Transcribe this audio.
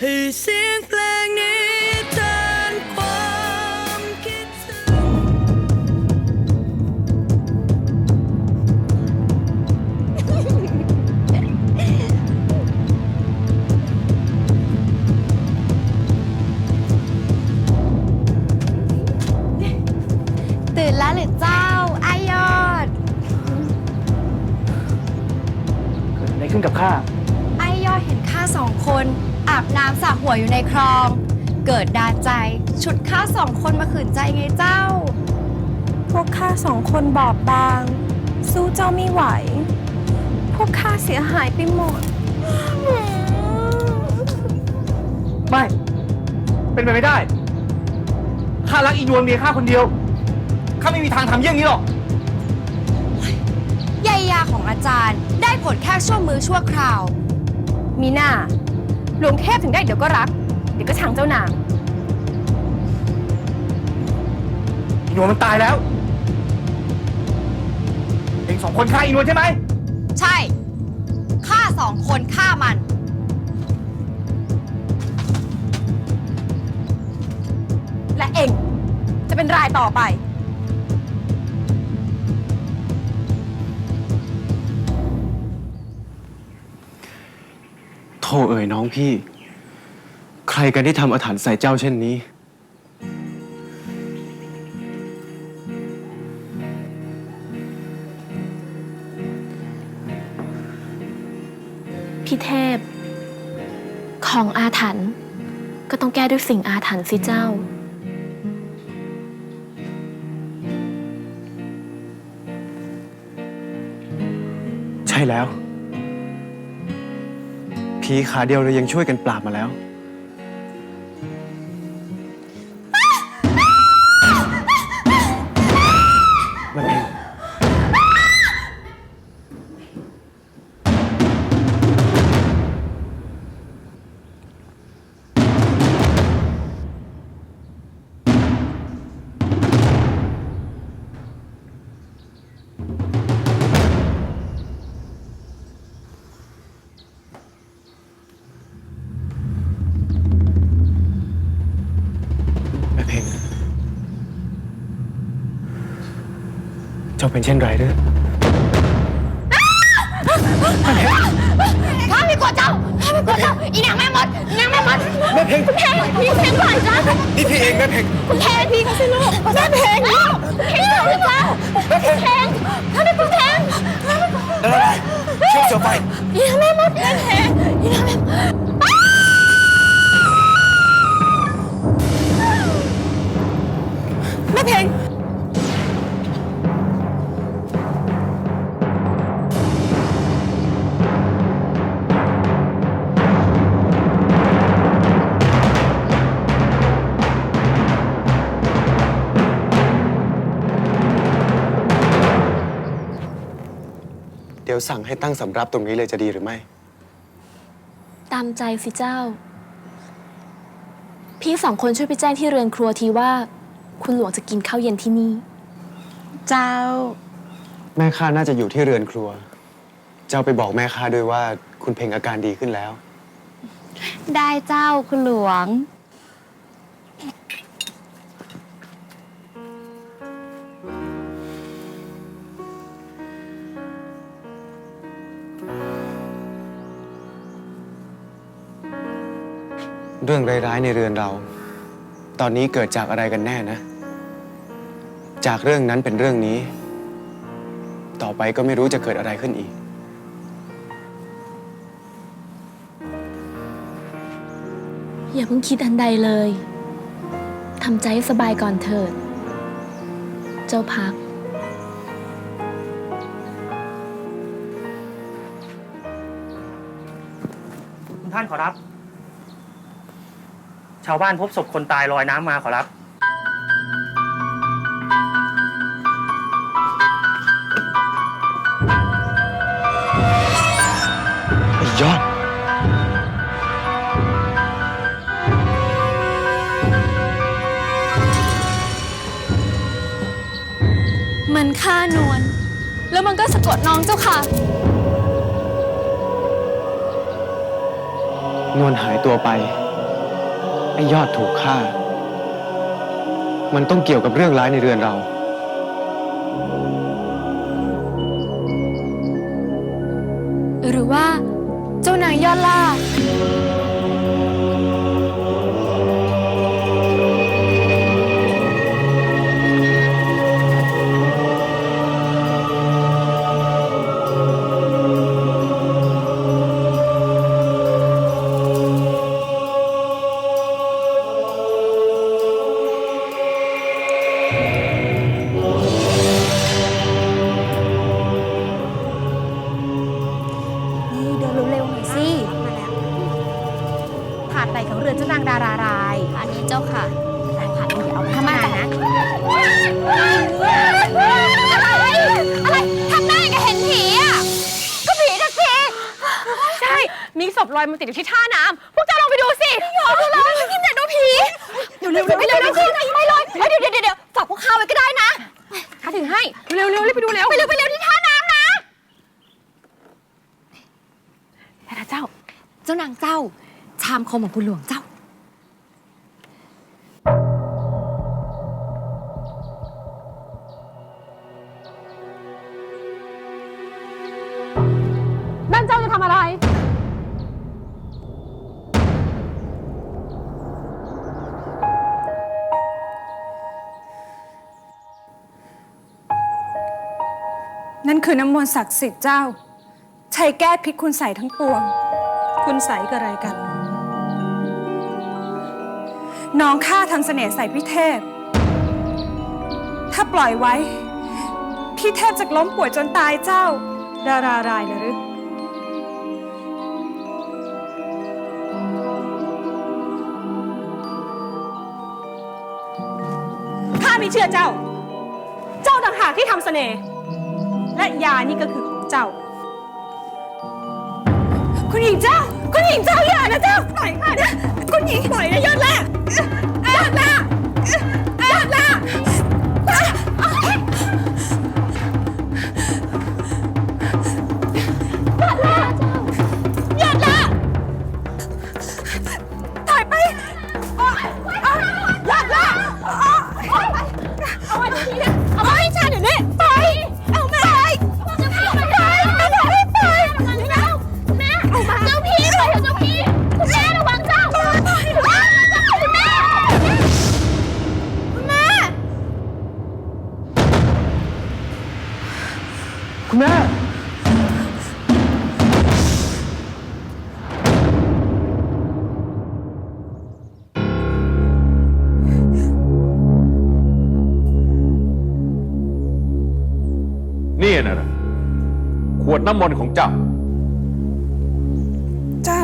ให้เสียงเพลงนี้แทนความคิดถึงตื่นแล้วหรือเจ้าอายอดเกิดอะไรขึ้นกับข้าอายอดเห็นข้าสองคน อาบน้ำสระหัวอยู่ในคลอง เกิดดาใจ ฉุดข้าสองคนมาขืนใจไงเจ้า พวกข้าสองคนบอบบาง สู้เจ้าไม่ไหว พวกข้าเสียหายไปหมด ไม่ เป็นไปไม่ได้ ข้ารักอีนวลเมียข้าคนเดียว ข้าไม่มีทางทำเยี่ยงนี้หรอกใยยาของอาจารย์ได้ผลแค่ชั่วมือชั่วคราว มีหน้า หลวงเทพถึงได้เดี๋ยวก็รัก เดี๋ยวก็ชังเจ้านาง อีนวลมันตายแล้ว เองสองคนฆ่าอีนวลใช่ไหม ใช่ข้าสองคนฆ่ามัน และเองจะเป็นรายต่อไป โทษเอ่ยน้องพี่ ใครกันที่ทำอาถรรพ์ใส่เจ้าเช่นนี้ พี่เทพ ของอาถรรพ์ก็ต้องแก้ด้วยสิ่งอาถรรพ์สิเจ้า ใช่แล้ว ผีขาเดียวเรายังช่วยกันปราบมาแล้ว เจ้าเป็นเช่นไรหรือข้าไม่กลัวเจ้าข้าไม่กลัวเจ้า อีนางแม่มดอีนางแม่มดแม่เพ่งคุณเทพพี่เพลงก่อนจ้านี่พี่เองแม่เพ่งคุณเทพพี่เขาสิลูกแม่เพลงลูกพี่เขาสิจ้าคุณเพลงข้าไม่กลัวเพลงข้าไม่กลัวอะไรเชื่อมเสือไฟอีนางแม่มดแม่เพลงอีนางแม่ ยวสั่งให้ตั้งสำรับตรงนี้เลยจะดีหรือไม่ ตามใจสิเจ้า พี่สองคนช่วยไปแจ้งที่เรือนครัวทีว่า คุณหลวงจะกินข้าวเย็นที่นี่ เจ้า แม่ข้าน่าจะอยู่ที่เรือนครัว เจ้าไปบอกแม่ข้าด้วยว่าคุณเพ่งอาการดีขึ้นแล้ว ได้เจ้าคุณหลวง เรื่องร้ายๆในเรือนเรา ตอนนี้เกิดจากอะไรกันแน่นะ จากเรื่องนั้นเป็นเรื่องนี้ ต่อไปก็ไม่รู้จะเกิดอะไรขึ้นอีก อย่าเพิ่งคิดอันใดเลยทำใจให้สบายก่อนเถิด เจ้าพัก คุณท่านขอรับ ชาวบ้านพบศพคนตายลอยน้ำมาขอรับ ไอ้ยอด มันฆ่านวลแล้วมันก็สะกดน้องเจ้าค่ะ นวลหายตัวไปเไอ้ยอดถูกฆ่า มันต้องเกี่ยวกับเรื่องร้ายในเรือนเรา หรือว่า เจ้านายยอดล่า ถาดไหนของเรือนเจ้านางดารารายอันนี้เจ้าค่ะถาดนี้เดี๋ยวเอาทำไมมาจ๊ะนะอะไรอะไรทำหน้าอย่างกับเห็นผีอะก็ผีนะสิใช่ มีศพลอยมาติดอยู่ที่ท่าน้ำพวกเจ้าลองไปดูสิยอมเลยยิ้มแต่ดูผีเดี๋ยวเร็วๆไปเร็วๆเข้าไปเลยเดี๋ยวเดี๋ยวเดี๋ยวฝากพวกข้าไว้ก็ได้นะ ข้าถึงให้ เร็วๆรีบไปดูเร็ว ไปเร็วไปเร็วที่ท่าน้ำนะ แต่ละเจ้า เจ้านางเจ้า ชาม คมของคุณหลวงเจ้า นั่นเจ้าจะทำอะไร นั่นคือน้ำมนต์ศักดิ์สิทธิ์เจ้า ใช้แก้พิษคุณใสยทั้งปวง คุณใสยกับอะไรกัน น้องข้าทำเสน่ห์ใส่พี่เทพ ถ้าปล่อยไว้ พี่เทพจะล้มป่วยจนตายเจ้า ดารารายนะหรือข้าไม่เชื่อเจ้า เจ้าต่างหากที่ทำเสน่ห์และยานี่ก็คือของเจ้า คุณหญิงเจ้า คุณหญิงเจ้าอย่านะเจ้าปล่อยค่ะนะคุณหญิงปล่อยนะยอดแรกยอดแรกยอดแร น้ำมนต์ของเจ้า เจ้า